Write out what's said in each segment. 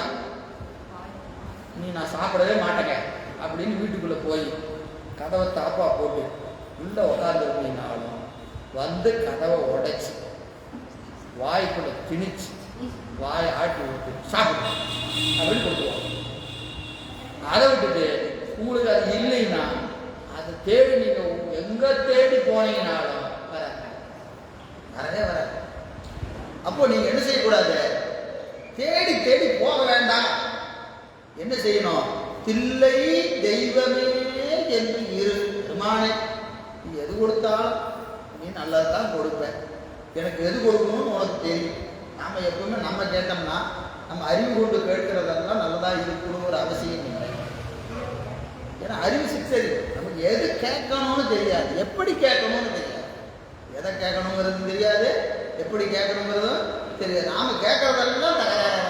தான் நீ நான் சாப்பிடவே மாட்டேங்க. அப்படின்னு வீட்டுக்குள்ளே போய் கதவை தாப்பா போட்டு உள்ளே உட்காந்துருந்தீங்கனாலும் வந்து கதவை உடைச்சி வாய்க்குள்ள திணிச்சு வாயை ஆட்டி விட்டு சாப்பிடு அப்படின்னு கொடுத்துருவாங்க அதை விட்டுட்டு உங்களுக்கு அது இல்லைன்னா அதை தேடி நீங்கள் எங்கே தேடி போனீங்கனாலும் வராது. வரவே வராது. அப்போ நீங்கள் என்ன செய்யக்கூடாது? தேடி தேடி போக வேண்டாம். என்ன செய்யணும்? தில்லை தெய்வமே என்று இரு பெருமானே நீ எது கொடுத்தாலும் நீ நல்லது தான் கொடுப்பேன். எனக்கு எது கொடுக்கணும்னு உனக்கு தெரியும். நாம் எப்பவுமே நம்ம கேட்டோம்னா நம்ம அறிவு கொண்டு கேட்கிறதெல்லாம் நல்லதா இருக்கணுங்கிற அவசியம் இல்லை. ஏன்னா அறிவு சிக்ஸரி நமக்கு எது கேட்கணும்னு தெரியாது. எப்படி கேட்கணும்னு தெரியாது. எதை கேட்கணுங்கிறது தெரியாது. எப்படி கேட்கணுங்கிறதும் தெரியாது. நாம கேட்கறதெல்லாம் தகராறு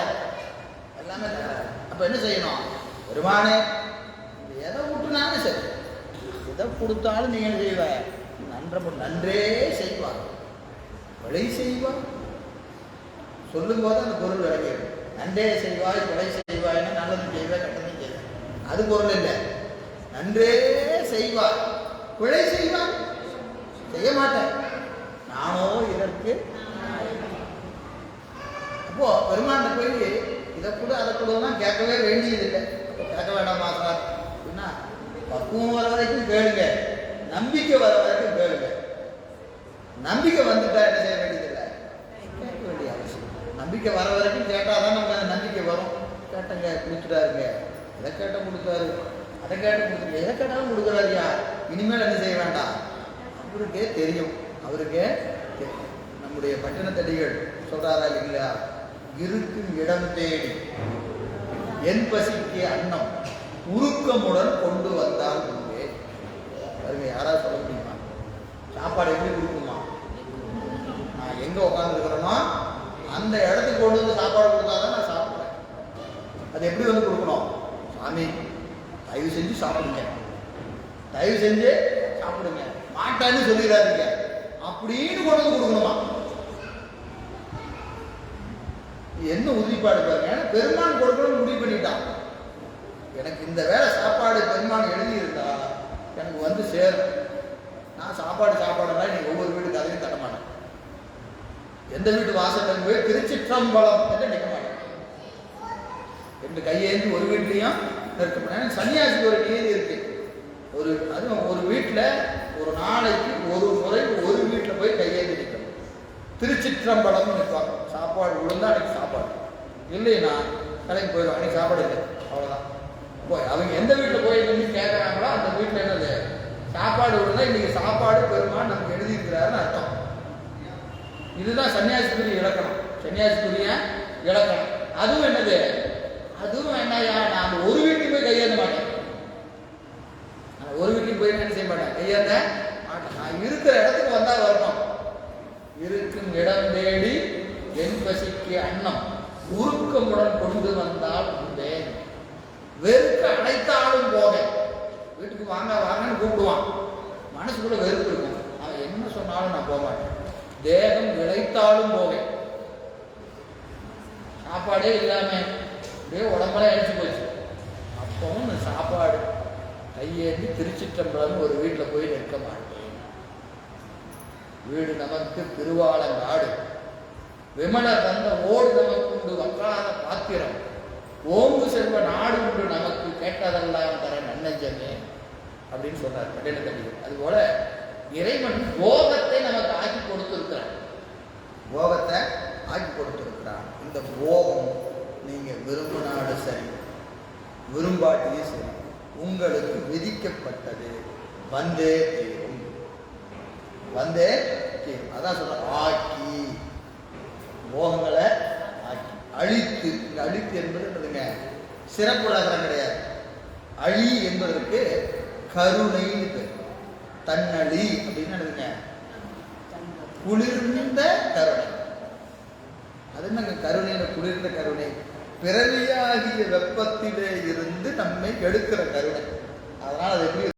எல்லாமே தகராறு அப்போ என்ன செய்யணும்? பெருமானே எதை விட்டுனாலும் சரி. எதை கொடுத்தாலும் நீ என்ன செய்வ? நன்ற நன்றே செய்வார் கொலை செய்வார் சொல்லும் போது அந்த பொருள் விளக்கிடும் நன்றே செய்வாய் கொலை செய்வாய்னு நல்லதும் செய்வாய் கெட்டதும் செய்வாய் அது பொருள் இல்லை. நன்றே செய்வார் கொலை செய்வார் செய்ய மாட்டேன். நானோ இதற்கு அப்போ பெருமாண்ட போய் இதை கூட அதை கூடலாம் கேட்கவே வேண்டியதில்லை. கேட்க வேண்டாமா சார்? அப்படின்னா பக்குவம் வர வரைக்கும் கேளுங்க. நம்பிக்கை வர வரைக்கும் கேளுங்க. நம்பிக்கை வந்துட்டா என்ன செய்ய வேண்டியதில்லை? கேட்க வேண்டிய அவசியம். நம்பிக்கை வர வரைக்கும் கேட்டால் தான் நமக்கு அந்த நம்பிக்கை வரும். கேட்டங்க கொடுத்துட்டாருங்க. இதை கேட்ட கொடுத்தாரு? அதை கேட்ட கொடுத்துருங்க எதை கேட்டாலும் கொடுக்குறாருயா இனிமேல் என்ன செய்ய வேண்டாம்? அவருக்கே தெரியும். அவருக்கே தெரியும். நம்முடைய பட்டினத்தடிகள் சொல்றாரா இல்லைங்களா? இருக்கும் இடம் தேடி. என் பசிக்கு அன்னம் உருக்கமுடன் கொண்டு வந்தால் உண்டே. பாருங்க யாராவது சொல்ல முடியுமா? சாப்பாடு எப்படி கொடுக்குமா? நான் எங்க உட்காந்துருக்கிறேனோ அந்த இடத்துக்கு கொண்டு வந்து சாப்பாடு கொடுத்தாதான் நான் சாப்பிடுறேன் அது எப்படி வந்து கொடுக்கணும்? சாமி தயவு செஞ்சு சாப்பிடுங்க. தயவு செஞ்சு சாப்பிடுங்க. மாட்டான்னு சொல்லிடாதீங்க. அப்படின்னு கொண்டு வந்து கொடுக்கணுமா? என்ன உறுதிப்பாடு பாருங்க. ஏன்னா பெருமான் கொடுக்கணும்னு முடிவு பண்ணிட்டான். எனக்கு இந்த வேலை சாப்பாடு பெருமான் எழுதியிருந்தா எனக்கு வந்து சேரும். நான் சாப்பாடு சாப்பாடுலாம் நீங்க ஒவ்வொரு வீட்டு கதையும் தரமாட்டேன் எந்த வீட்டு வாசல் போய் திருச்சிற்றம்பலம் என்று நிற்க மாட்டேன். ரெண்டு கையேந்தி ஒரு வீட்லையும் நிற்க மாட்டேன். சன்னியாசிக்கு ஒரு நியதி இருக்கு. ஒரு அதுவும் ஒரு வீட்டில் ஒரு நாளைக்கு ஒரு முறை ஒரு வீட்டில் போய் கையேந்தி திருச்சிற்றம்பலம் திருச்சிற்றம்பலம்னு நிற்பாங்க சாப்பாடு விழுந்தா அன்னைக்கு சாப்பாடு. இல்லைன்னா கடைக்கு போயிடும். அன்னைக்கு சாப்பாடு இல்லை. அவ்வளோதான் போய் அவங்க எந்த வீட்டில் போய் நின்று கேட்குறாங்களோ அந்த வீட்டில் என்னது சாப்பாடு விழுந்தா இன்னைக்கு சாப்பாடு பெருமான் நமக்கு எழுதியிருக்கிறாருன்னு அர்த்தம். இதுதான் சன்னியாசிக்குரிய இலக்கணம். சன்னியாசிக்குரிய இலக்கணம். அதுவும் என்னது? அதுவும் என்னையா? நான் ஒரு வீட்டுக்கு போய் கையேந்த மாட்டேன் நான் ஒரு வீட்டுக்கு போய் என்ன செய்ய மாட்டேன் கையேற்ற மாட்டேன் நான் இருக்கிற இடத்துக்கு வந்தால் வரணும். இருக்கும் இடம் தேடி என் பசிக்கு அன்னம் உருக்கமுடன் கொண்டு வந்தால் உண்டேன். வெறுக்க அடைத்தாலும் போவேன் வீட்டுக்கு வாங்க வாங்கன்னு கூப்பிடுவான். மனசுக்குள்ள வெறுப்பு இருக்கும். அவன் என்ன சொன்னாலும் நான் போக மாட்டேன். தேகம் விளைத்தாலும் போவேன் சாப்பாடே இல்லாம அப்படியே உடம்பெல்லாம் இழைச்சி போச்சு. அப்பவும் சாப்பாடு கையேந்தி திருச்சிற்றம்பலம் ஒரு வீட்டில் போய் நிற்க மாட்டேன். வீடு நமக்கு திருவாலங்காடு விமலர் தந்த ஓடு நமக்குண்டு வக்காத பாத்திரம். ஓம்பு செல்வ நாடு உண்டு நமக்கு கேட்டதெல்லாம் தர நன்னஞ்சமே அப்படின்னு சொல்றார் பட்டினத்தடிகள் அதுபோல இறைவன் போகத்தை நமக்கு ஆக்கி கொடுத்திருக்கிறான். போகத்தை ஆக்கி கொடுத்திருக்கிறான். இந்த போகம் நீங்க விரும்பினாலும் சரி விரும்பாட்டியும் சரி உங்களுக்கு விதிக்கப்பட்டது வந்தே தீரும். வந்தே செய்யணும் அதான் சொல்ற ஆக்கி. மோகங்களை ஆக்கி. அழித்து இந்த அழித்து என்பது சிறப்பு உலகம் கிடையாது. அழி என்பதற்கு கருணைன்னு பேர். தன்னழி அப்படின்னு என்னதுங்க குளிர்ந்த கருணை. அது என்னங்க கருணையில குளிர்ந்த கருணை? பிறவியாகிய வெப்பத்திலே இருந்து நம்மை எடுக்கிற கருணை. அதனால் அது எப்படி